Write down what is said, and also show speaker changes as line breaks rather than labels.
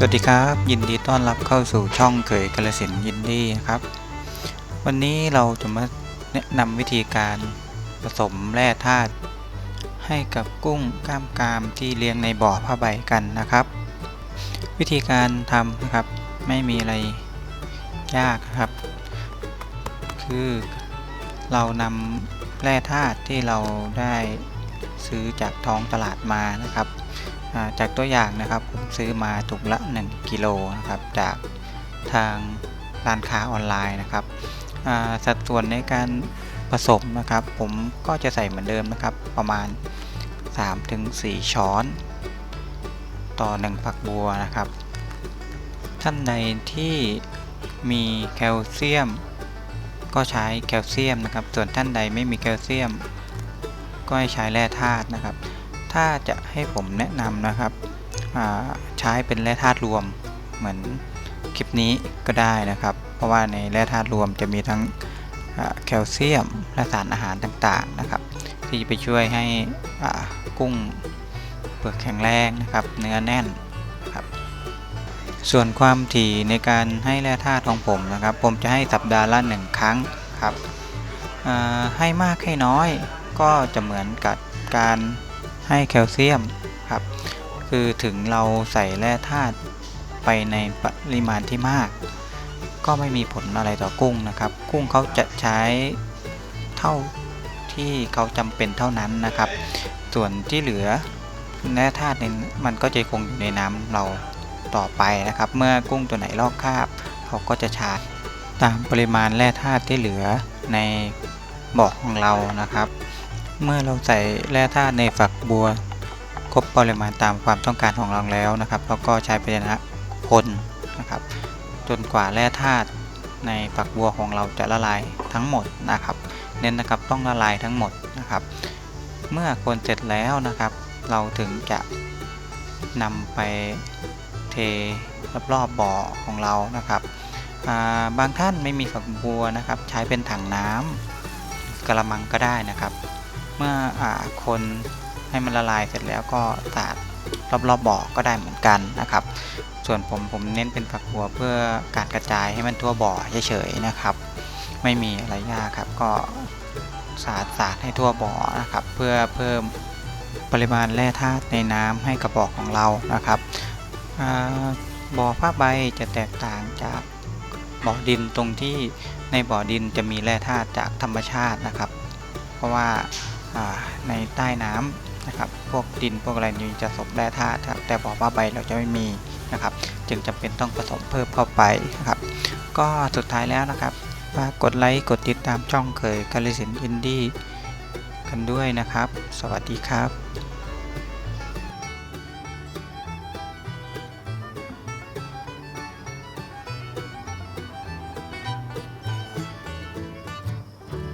สวัสดีครับ ยินดีต้อนรับเข้าสู่ช่องเขยกระสินยินดีครับ วันนี้เราจะมาแนะนำวิธีการผสมแร่ธาตุให้กับกุ้งกล้ามกรามที่เลี้ยงในบ่อผ้าใบกันนะครับ วิธีการทำนะครับไม่มีอะไรยากครับ คือเรานำแร่ธาตุที่เราได้ซื้อจากท้องตลาดมานะครับ จากตัวอย่างนะครับผมซื้อมาถุงละ 1 กิโลนะครับจากทางร้านค้าออนไลน์นะครับสัดส่วนในการผสมนะครับ ผมก็จะใส่เหมือนเดิมนะครับ ประมาณ 3-4 ช้อน ต่อ 1 ฝักบัวนะครับ ท่านใดที่มีแคลเซียม ก็ใช้แคลเซียมนะครับ ส่วนท่านใดไม่มีแคลเซียม ก็ให้ใช้แร่ธาตุนะครับ ถ้าจะให้ผมแนะนำนะครับใช้เป็นแร่ธาตุรวมเหมือนคลิปนี้ก็ได้นะครับ เพราะว่าในแร่ธาตุรวมจะมีทั้งแคลเซียมและสารอาหารต่างๆนะครับ ที่ไปช่วยให้กุ้งเปลือกแข็งแรงนะครับ เนื้อแน่นนะครับ ส่วนความถี่ในการให้แร่ธาตุของผมนะครับ ผมจะให้สัปดาห์ละหนึ่งครั้งครับให้มากให้น้อยก็จะเหมือนกับการ ให้แคลเซียมครับ คือถึงเราใส่แร่ธาตุไปในปริมาณที่มาก ก็ไม่มีผลอะไรต่อกุ้งนะครับ กุ้งเขาจะใช้เท่าที่เขาจำเป็นเท่านั้นนะครับ ส่วนที่เหลือแร่ธาตุในมันก็จะคงอยู่ในน้ำเราต่อไปนะครับ เมื่อกุ้งตัวไหนลอกคราบเขาก็จะชาร์จตามปริมาณแร่ธาตุที่เหลือในบ่อของเรานะครับ เมื่อเราใส่แร่ธาตุในฝักบัว ครบปริมาณตามความต้องการของเราแล้วนะครับแล้วก็ใช้ภาชนะคนนะครับ จนกว่าแร่ธาตุในฝักบัวของเราจะละลายทั้งหมดนะครับ เน้นนะครับต้องละลายทั้งหมดนะครับ เมื่อคนเสร็จแล้วนะครับ เราถึงจะนำไปเทรอบๆบ่อของเรานะครับาบางท่านไม่มีฝักบัวนะครับ ใช้เป็นถังน้ำกระมังก็ได้นะครับ เมื่ออคนให้มันละลายเสร็จแล้วก็สาดรอบๆบ่อก็ได้เหมือนกันนะครับ ส่วนผมผมเน้นเป็นฝักบัวเพื่อการกระจายให้มันทั่วบ่อเฉยๆนะครับ ไม่มีอะไรยากครับก็สาดสาดให้ทั่วบ่อนะครับ เพื่อเพิ่มปริมาณแร่ธาตุในน้ำให้กับบ่อของเรานะครับบ่อผ้าใบจะแตกต่างจากบ่อดินตรงที่ในบ่อดินจะมีแร่ธาตุจากธรรมชาตินะครับ เพราะว่า ในใต้น้ำนะครับ พวกดินพวกอะไรนี้จะสมแร่ธาตุครับแต่บ่อผ้าใบเราจะไม่มีนะครับ จึงจำเป็นต้องผสมเพิ่มเข้าไปนะครับ ก็สุดท้ายแล้วนะครับฝากกดไลค์กดติดตามช่องเคยกาลสินอินดี้กันด้วยนะครับ สวัสดีครับ